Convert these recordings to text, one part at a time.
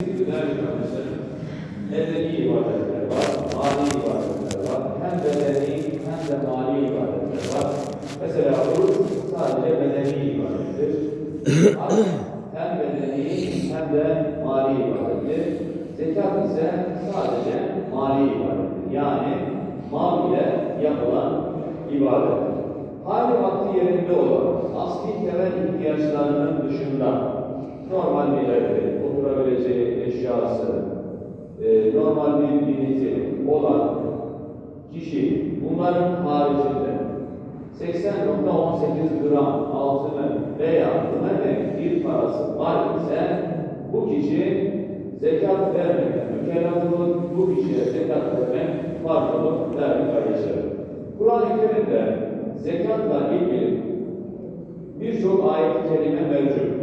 Değerli kardeşlerim, medeni ibadetler var, mali ibadetler var. Hem bedeni hem de mali ibadetler var. Mesela oruç sadece bedeni ibadettir. Hem bedeni hem de mali ibadettir. Zekat ise sadece mali ibadettir. Yani mal ile yapılan ibadettir. Hali vakti yerinde olan asli temel ihtiyaçlarının dışında normal bir evde oturabileceği eşyası, e, normal bir binisi olan kişi bunların haricinde 80.18 gram altını veya buna bir parası var ise bu kişi zekat vermekten mükellef olur, bu kişiye zekat vermek farz olur değerli kardeşlerim. Kur'an-ı Kerim'de zekatla ilgili birçok ayet-i kerime mevcut.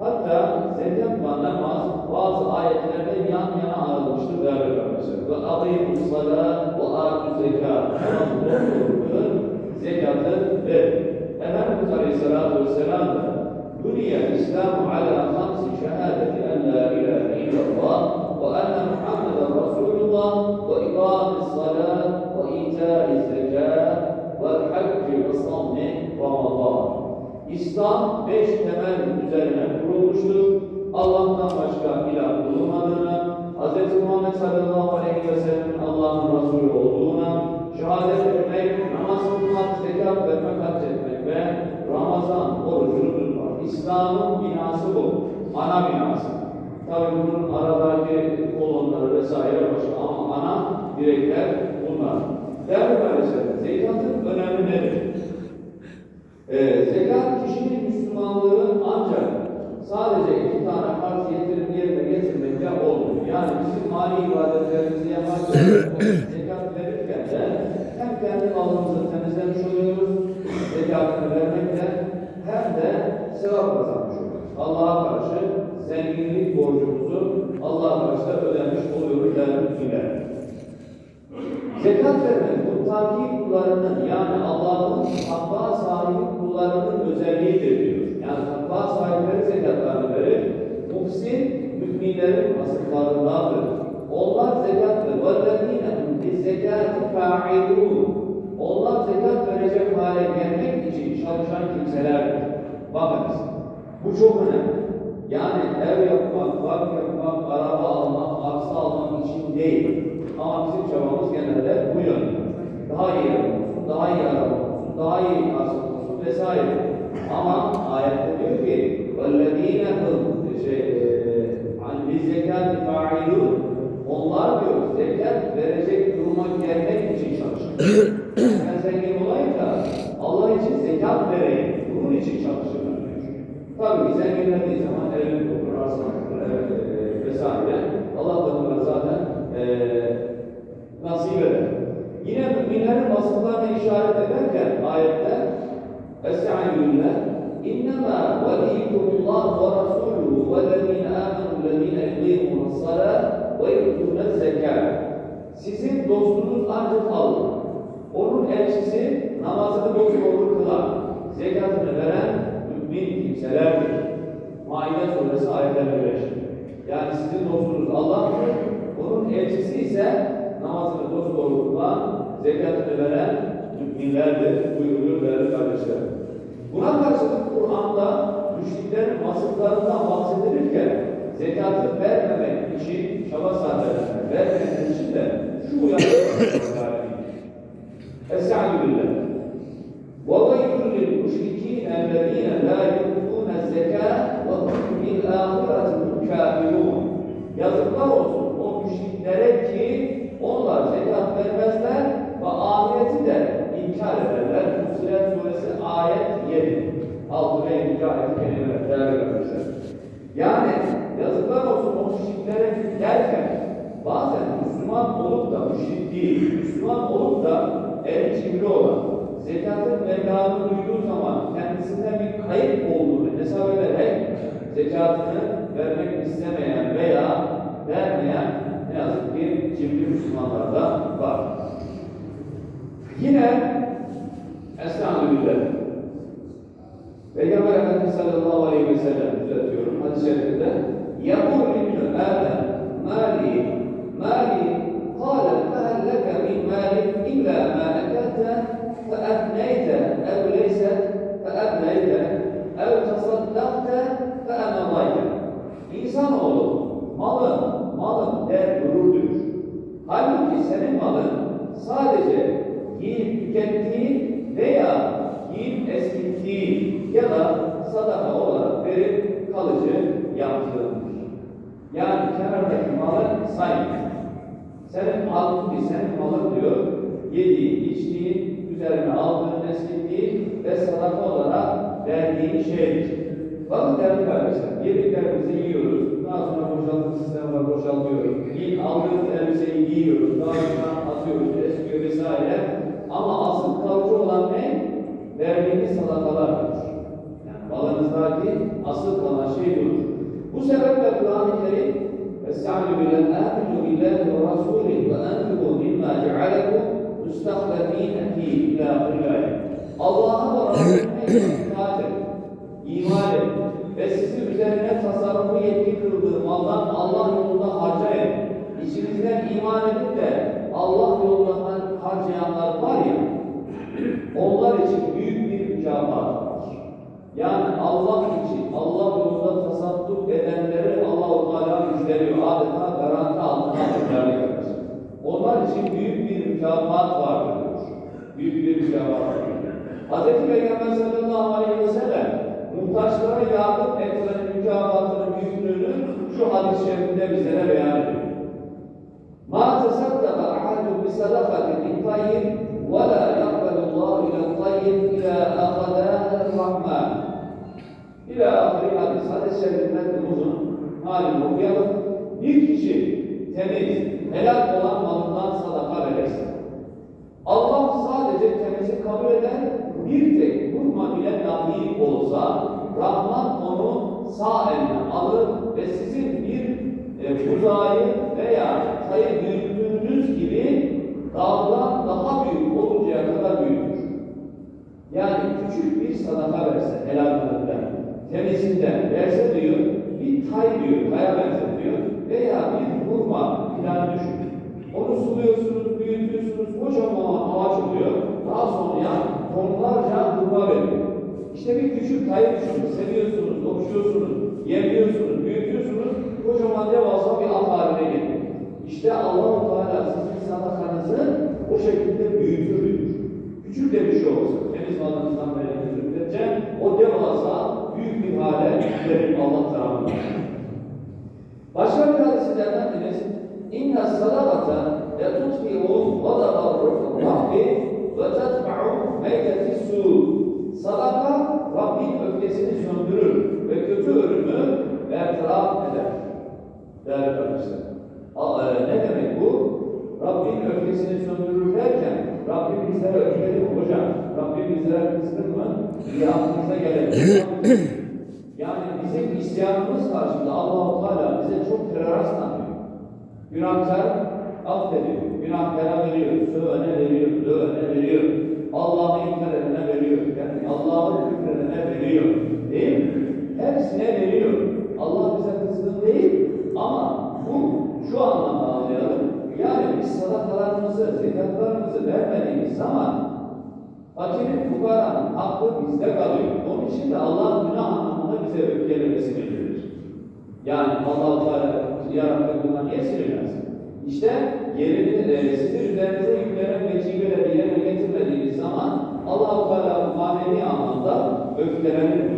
Hatta zekatla namaz bazı ayetlerde yan yana alınmıştır değerli kardeşler. Ve adayı salat ve zekat. Namazı zekatı ver. Efendimiz Aleyhisselatü Vesselam da Dünya İslam ala hamsi şehadeti en la ilahe illallah ve enne Muhammeden Resulullah ve ikamis salat ve itâi zekat ve hacci ve savmi Ramazan. İslam beş temel üzerine kurulmuştur. Allah'tan başka ilah bulunmadığına, Hz. Muhammed sallallahu aleyhi ve sellem'in Allah'ın Resulü olduğuna, şehadet etmek, namaz kılmak, zekat vermek, hac etmek ve Ramazan orucunu tutmak. İslam'ın binası bu. Ana binası. Tabi bunun aradaki kolonları vesaire başka ama ana direkler bunlar. Değerli kardeşlerim, zekatın önemi nedir? Ee, zekat kişinin Müslümanlığın ancak sadece iki tane farz getirip yerine getirmekle olmuyor. Yani bizim mali ibadetlerimizi yaparken, zekat verirken de hem kendi malımızı temizlemiş oluyoruz, zekatını vermekle hem de sevap kazanmış oluyoruz. Allah'a karşı zenginlik borcumuzu Allah'a karşı da ödemiş oluyoruz dermişler. Zekat vermek muttaki kullarının yani Allah'ın takva sahibi kullarının özelliğidir diyor. Yani takva sahipleri zekatlarını verir. Muhsin müminlerin vasıflarındandır. Onlar zekat verir. وَالَّذ۪ينَ بِالزَّكَاتِ فَاعِلُونَ Onlar zekat verecek hale gelmek için çalışan kimselerdir. Bakınız, bu çok önemli. Yani ev yapmak, park yapmak, araba almak, arsa almak için değil. Ama bizim çabamız genelde bu yönde. Daha iyi ev olsun, daha iyi araba olsun, daha iyi arsa وَالَّذ۪ينَ هُمْ şey, hani biz zekat failun onlar diyor zekat verecek duruma gelmek için çalışıyor. ben zengin olayım da Allah için zekat vereyim. Bunun için çalışırlar diyor. Tabii ki zenginlendiği zaman evlilik olur, arsa olur, e, vesaire. Allah da bunları zaten e, nasip eder. Yine müminlerin vasıflarına işaret ederken ayette Estaizu billah Veliyyikumullah ve rasûluhu vellezîne âmenû lezîne yuqîmûne s-salâ ve yu'tûne zekâ Sizin dostunuz ancak Allah. Onun elçisi namazını dosdoğru kılan, zekatını veren mümin kimselerdir. Maide suresi ayetlerine birleşir. Yani sizin dostunuz Allah'tır. Onun elçisi ise namazını dosdoğru kılan, zekatını veren müminlerdir buyurulur değerli kardeşlerim. Buna karşılık Kur'an'da müşriklerin vasıflarından bahsedilirken zekatı vermemek için çaba sarf edenler, vermeyenler için de şu uyarı Estaizu billah. وَوَيْلٌ لِلْمُشْرِكِينَ الَّذ۪ينَ لَا يُؤْتُونَ الزَّكَاةَ وَهُمْ بِالْآخِرَةِ كَافِرُونَ Yazıklar olsun müşrik değil, Müslüman olup da el cimri olan, zekatın meblağını duyduğu zaman kendisinden bir kayıp olduğunu hesap ederek zekatını vermek istemeyen veya vermeyen ne yazık ki cimri Müslümanlar da var. Yine Estağfirullah. Peygamber Efendimiz sallallahu aleyhi ve sellem düzeltiyorum hadis-i şerifinde يقول ابن آدم ما لي ما لي قال فهل لك من مال إلا ما أكلت فأفنيت أو ليس فأبليت أو تصدقت فأمضيت İnsanoğlu malın, malın der durur diyor. Halbuki senin malın sadece yiyip tükettiğin veya yiyip eskittiğin ya da sadaka olarak verip kalıcı yaptığındır. Yani kenardaki malı sayma. Senin ki senin malın diyor, yediğin, içtiğin, üzerine aldığın, eskittiğin ve sadaka olarak verdiğin şeydir. Bakın değerli kardeşler, yediklerimizi yiyoruz, daha sonra boşaltım sistemi var, boşaltıyoruz. İlk aldığımız elbiseyi giyiyoruz, daha sonra atıyoruz, eskiyor vesaire. Ama asıl kalıcı olan ne? Verdiğimiz sadakalardır. Yani malınızdaki asıl kalan şey budur. Bu sebeple Kur'an-ı Kerim Billahi ve rasulih ve enfiqu mimma cealekum müstahlefine fi ila ahiril Allah'a ve itaat iman edin ve sizi üzerine tasarrufu yetki kıldığı maldan Allah yolunda harcayın. İçinizden iman edip de Allah yolunda har- harcayanlar var ya, onlar için büyük bir mükafat var. Yani Allah için, Allah yolunda tasadduk edenleri Allah-u Teala müjdeliyor. Adeta garanti altına alıyor. Onlar için büyük bir mükafat vardır diyor. Büyük bir mükafat vardır. Hz. Peygamber sallallahu aleyhi ve sellem muhtaçlara yardım etmenin mükafatının büyüklüğünü şu hadis-i şerifinde bizlere beyan ediyor. ما تصدق أحد بصدقة من طيب ولا يقبل الله إلى الطيب إلى أخذها الرحمن İlâ ahiri hadis, hadis-i şerifler uzun, malum okuyalım. Bir kişi temiz, helal olan malından sadaka verirse, Allah sadece temizi kabul eden bir tek hurma bile dahi olsa, Rahman onu sağ eline alır ve sizin bir e, buzağı veya sayı büyüttüğünüz gibi dağdan daha büyük oluncaya kadar büyütür. Yani küçük bir sadaka verse helalinden, temizinden verse diyor, bir tay diyor, kaya benzetiyor veya bir hurma filan düşünün. Onu suluyorsunuz, büyütüyorsunuz, kocaman ağaç oluyor. Daha sonra tonlarca hurma veriyor. İşte bir küçük tayı düşünün, seviyorsunuz, okşuyorsunuz, yemiyorsunuz, büyütüyorsunuz, kocaman devasa bir ağaç haline geliyor. İşte Allah-u Teala sizin sadakanızı o şekilde büyütür. Küçük de bir şey olsa, temiz malınızdan verdiğiniz müddetçe o bir hale gelir Allah tarafından. Başka bir hadis-i Efendimiz İnne sadakata letutfi'u gadaba Rabbi ve tetba'u meydeti su. Sadaka Rabbin öfkesini söndürür ve kötü ürünü bertaraf eder. Değerli kardeşler. E, Ne demek bu? Rabbin öfkesini söndürür derken Rabbim bizlere öfkeli mi hocam? Rabbim bizlere kızgın mı? diye aklınıza gelebilir. Bizim isyanımız karşısında Allah-u Teala bize çok tolerans tanıyor. Günahkar affediyor, günahkara veriyor, sövene veriyor, dövene veriyor. Allah'ı inkar veriyor, yani Allah'ı küfredene veriyor. Değil mi? Hepsine veriyor. Allah bize kızgın değil ama bu şu anlamda anlayalım. Yani biz sadakalarımızı, zekatlarımızı vermediğimiz zaman fakirin, fukaranın hakkı bizde kalıyor. Onun için de Allah'ın günah bize öfkelemesi bildirilir. Yani Allah-u Teala ya Rabbi niye silinmez? İşte yerini, e, sizin üzerinize yüklenen vecibeleri yerine getirmediğiniz zaman Allah-u Teala manevi anlamda öfkelenir.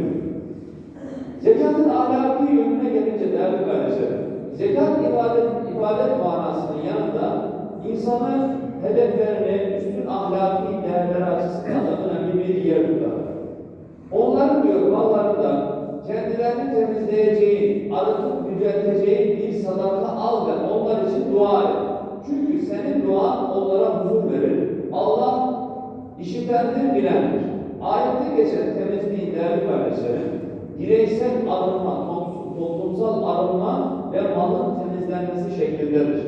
Zekatın ahlaki yönüne gelince değerli kardeşlerim, zekat ibadet, ibadet manasının yanında insanı hedeflerini üstün ahlaki değerler açısından da önemli bir yer tutar. Onların diyor mallarından kendilerini temizleyeceğin, arıtıp yücelteceğin bir sadaka al ve onlar için dua et. Çünkü senin duan onlara huzur verir. Allah işitendir, bilendir. Ayette geçen temizliğin değerli kardeşlerim, bireysel arınma, toplum- toplumsal arınma ve malın temizlenmesi şeklindedir.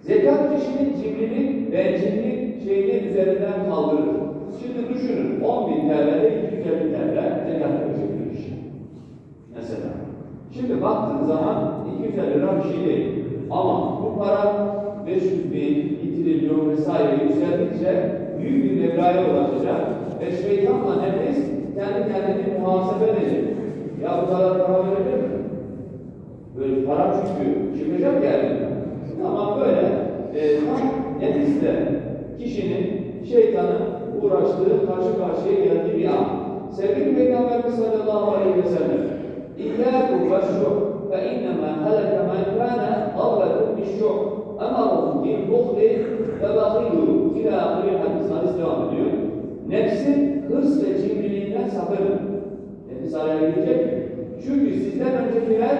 Zekat kişinin cimrilik ve cimrilik şeyini üzerinden kaldırır. Şimdi düşünün 10 bin TL'de 250 TL zekat verecek bir kişi. Mesela. Şimdi baktığın zaman 250 lira bir şey değil. Ama bu para 500 bin, 2 trilyon vesaire yükseldikçe büyük bir meblağya ulaşacak ve şeytanla nefis kendi kendini muhasebe edecek. Ya bu kadar para verebilir mi? Böyle para çünkü çıkacak yani. Ama böyle e, nefisle kişinin şeytanın uğraştığı, karşı karşıya geldiği bir an. Sevgili Peygamberimiz sallallahu aleyhi ve sellem İllâku feşşuk fe innemâ heleke men kâne avlekum bişşuk emarahum bil buhli ve bakîlû ilâ ahiril hadis. Hadis devam ediyor. Nefsin hırs ve cimriliğinden sakının. Nefis araya girecek mi? Çünkü sizden öncekiler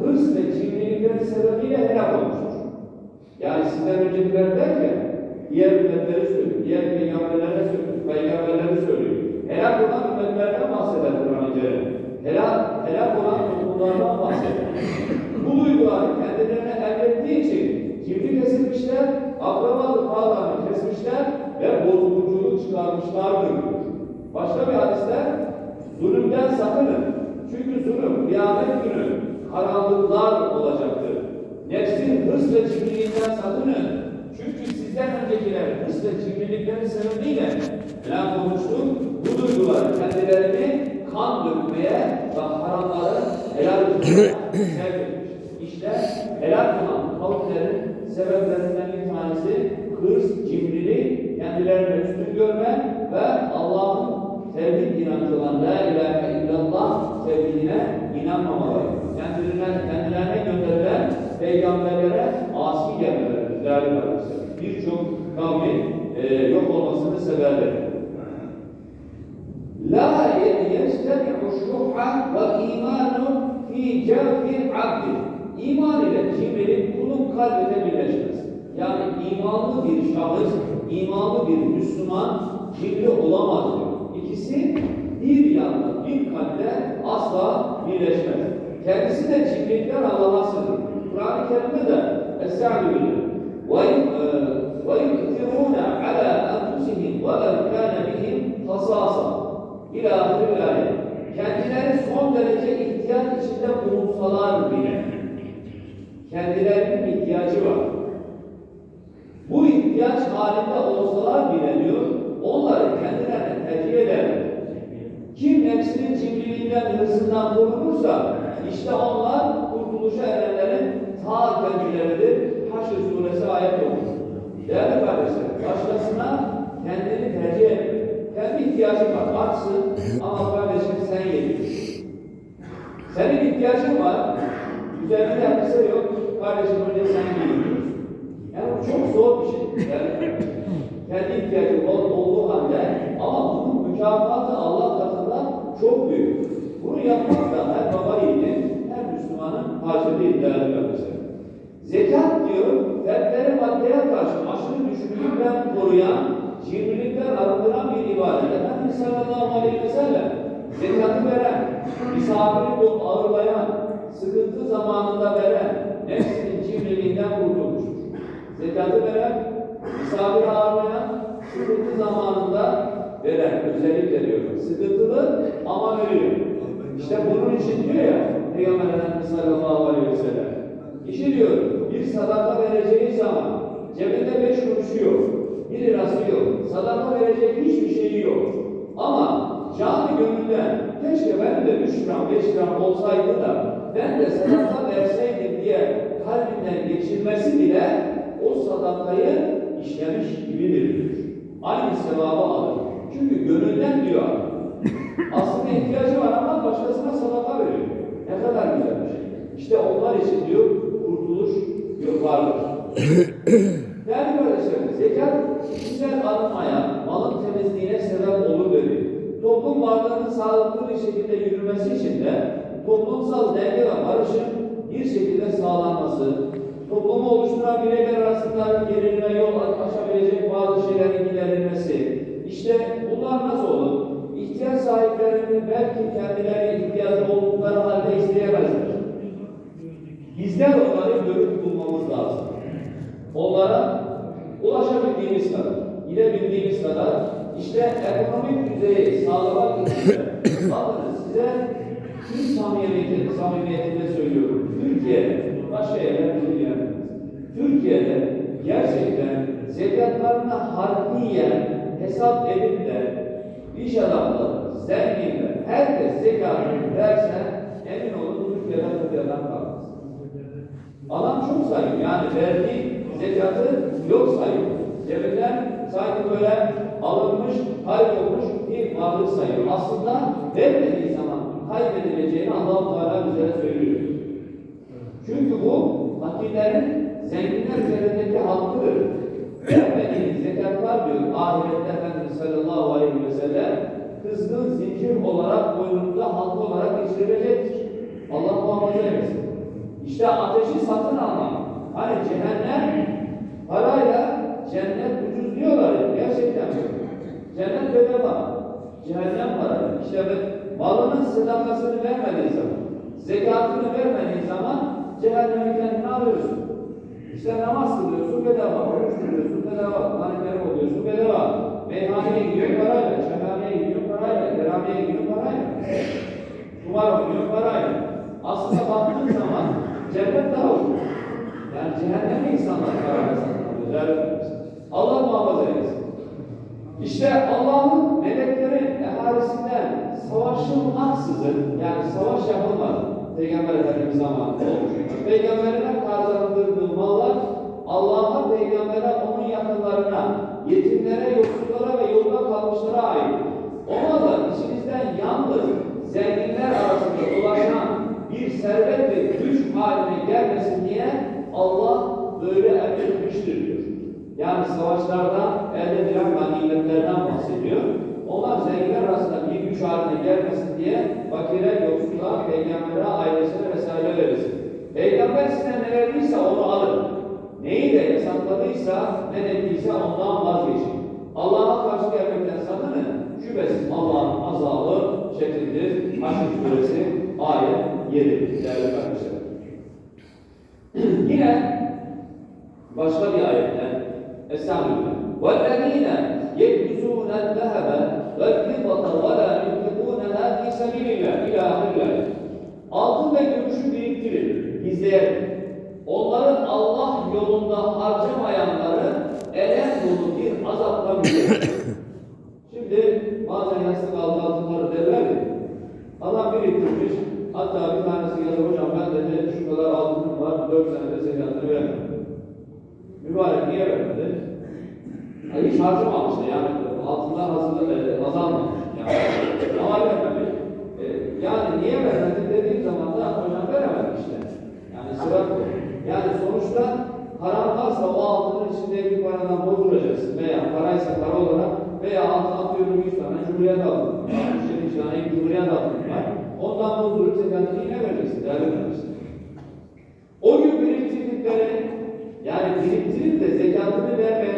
hırs ve cimrilikleri sebebiyle helak olmuştur. Yani öncekiler derken diğer ümmetleri söylüyor, diğer peygamberlere söylüyor, peygamberleri söylüyor. Helak olan ümmetlerden bahseder Kur'an-ı Kerim. Helak, helak olan toplumlardan bahseder. Bu duygular kendilerine emrettiği için cimri kesilmişler, akrabalık bağlarını kesmişler ve bozgunculuk çıkarmışlardır. Başka bir hadiste zulümden sakının. Çünkü zulüm kıyamet günü karanlıklar olacaktır. Nefsin hırs ve cimriliğinden sakının. Çünkü sizden öncekiler hırs ve cimrilikleri sebebiyle helak olmuştur. Bu duygular kendilerini kan dökmeye ve haramları helal etmeye. İşte helak olan kavimlerin sebeplerinden bir tanesi hırs, cimrilik, kendilerini üstün görme ve Allah'ın tevhid inancı olan La ilahe illallah tevhidine inanmamaları. Kendilerine, kendilerine gönderilen peygamberlere asi gelmeleri. Değerli kardeşler. Birçok kavmin e, yok olmasını severler. La yestemi'u şuh'a ve imanu fi cevfil abdi. İman ile cimrilik kulun kalbine birleşmez. Yani imanlı bir şahıs, imanlı bir Müslüman cimri olamaz diyor. İkisi bir yanda, bir kalpte asla birleşmez. Kendisi de cimrilikler Allah'a sığınır. Kur'an-ı Kerim'de de Estaizu billah. وَيُؤْثِرُونَ عَلَى أَنْفُسِهِمْ وَلَوْ كَانَ بِهِمْ خَصَاصًا İlâ ahiril ayet. Kendileri son derece ihtiyaç içinde bulunsalar bile kendilerinin ihtiyacı var. Bu ihtiyaç halinde olsalar bile diyor, onları kendilerine tercih ederler. Kim nefsinin cimriliğinden, hırsından korunursa, işte onlar kurtuluşa erenlerin Değerli kardeşler, başkasına kendini tercih etme. Kendi ihtiyacın var, açsın ama kardeşim sen yedin. Senin ihtiyacın var, üzerinde yapısı yok, kardeşim önce sen yedin. Yani bu çok zor bir şey. Yani kendi ihtiyacı ol- olduğu halde ama bunun mükafatı Allah katında çok büyük. Bunu yapmak da her baba yiğidin, her Müslümanın harcı değil değerli kardeşler. Zekat diyor, maddeye karşı aşırı düşkünlükten koruyan, cimrilikten arındıran bir ibadet. Efendimiz sallallahu aleyhi ve sellem zekatı veren, misafiri bu ağırlayan, sıkıntı zamanında veren, nefsinin cimriliğinden kurtulmuştur. Zekatı veren, misafir ağırlayan, sıkıntı zamanında veren, özellikle diyorum. Sıkıntılı ama veriyor. İşte bunun için diyor ya, Peygamber Efendimiz sallallahu aleyhi ve sellem. Kişi diyor, bir sadaka vereceği zaman cebinde beş kuruşu yok, bir lirası yok, sadaka verecek hiçbir şeyi yok. Ama canı gönülden, keşke ben de üç gram, beş gram olsaydı da ben de sadaka verseydim diye kalbinden geçirmesi bile o sadakayı işlemiş gibidir diyor. Aynı sevabı alır. Çünkü gönülden diyor. Aslında ihtiyacı var ama başkasına sadaka veriyor. Ne kadar güzel bir şey. İşte onlar için diyor kurtuluş yok vardır. Değerli kardeşlerim, zekat kişisel arınmaya, malın temizliğine sebep olur dedi. Toplum varlığının sağlıklı bir şekilde yürümesi için de toplumsal denge ve barışın bir şekilde sağlanması, toplumu oluşturan bireyler arasında gerilime yol açabilecek bazı şeylerin giderilmesi. İşte bunlar nasıl olur? İhtiyaç sahiplerinin belki kendileri ihtiyacı oldukları halde isteyemezler. Bizler onları görüp bulmamız lazım. Onlara ulaşabildiğimiz kadar, gidebildiğimiz kadar işte ekonomik düzeyi sağlamak için bakın size Türk samimiyeti, samimiyetinde söylüyorum. Türkiye'de, başka yerlerde ilgilenmez. Türkiye'de gerçekten zekatlarına harfiyen hesap edip de iş adamları, zenginler, herkes zekatını verse emin olun Türkiye'den Türkiye'den kalmaz. Adam çok sayıyor. Yani verdiği zekatı yok sayıyor. Cebinden sanki böyle alınmış, kaybolmuş bir varlık sayıyor. Aslında vermediği zaman kaybedileceğini Allah-u Teala bize söylüyor. Çünkü bu fakirlerin zenginler üzerindeki hakkıdır. Vermediği zekatlar diyor ahirette Efendimiz sallallahu aleyhi ve sellem kızgın zincir olarak boynunuzda hakkı olarak geçirilecektir. Allah muhafaza eylesin. İşte ateşi satın almak. Hani cehennem parayla cennet ucuz diyorlar ya. Gerçekten. Cennet bedava. Cehennem parayla. İşte malının sadakasını vermediği zaman, zekatını vermediği zaman cehennemi kendine alıyorsun. İşte namaz kılıyorsun bedava, oruç tutuyorsun bedava, Kur'an-ı oluyorsun bedava. Meyhaneye gidiyor parayla, şehaneye gidiyor parayla, keramiye gidiyor parayla. Kumar oynuyor parayla. Aslında baktığın zaman cennet daha ucuz. Yani cehenneme insanlar parayla Allah muhafaza eylesin. İşte Allah'ın meleklerin ehalisinden savaşılmaksızın yani savaş yapılmadı. Peygamber Efendimiz zamanında. Peygamberine kazandırdığı mallar Allah'a, peygambere, onun yakınlarına, yetimlere, yoksullara ve yolda kalmışlara ait. O mallar içimizden yalnız zenginler arasında dolaşan bir servet ve güç haline gelmesin diye Allah böyle emretmiştir. Yani savaşlarda elde edilen ganimetlerden bahsediyor. Onlar zenginler arasında bir güç haline gelmesin diye fakire, yoksula, peygambere, ailesine vesaire verirsin. Peygamber size ne verdiyse onu alın. Neyi de yasakladıysa, ne dediyse ondan vazgeçin. Allah'a karşı gelmekten sakının. Şüphesiz Allah'ın azabı şekildir. Haşr suresi ayet 7. Değerli kardeşlerim. Yine başka bir ayette Estağfirullah. وَالَّذ۪ينَ يَكْنِزُونَ الذَّهَبَ Yani harcamamıştı yani altından hazırlı, e, azalmamış yani. Ama vermemiş. E, yani niye vermedi dediğim zaman da hocam veremedim işte. Yani sıra. Yani sonuçta paran varsa o altının içindeki paradan bozduracaksın veya paraysa para olarak veya altın atıyorum 100 tane cumhuriyet altın. 67 tane cumhuriyet altın var. Ondan bozdurup zekatını yine vereceksin değerli kardeşler. O gün biriktirdikleri yani biriktirip de zekatını var.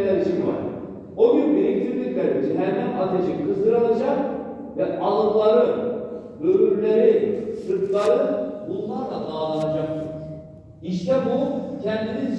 O gün biriktirdikleri cehennem ateşi kızdırılacak ve alınları, böğürleri, sırtları bunlarla dağlanacak. İşte bu kendiniz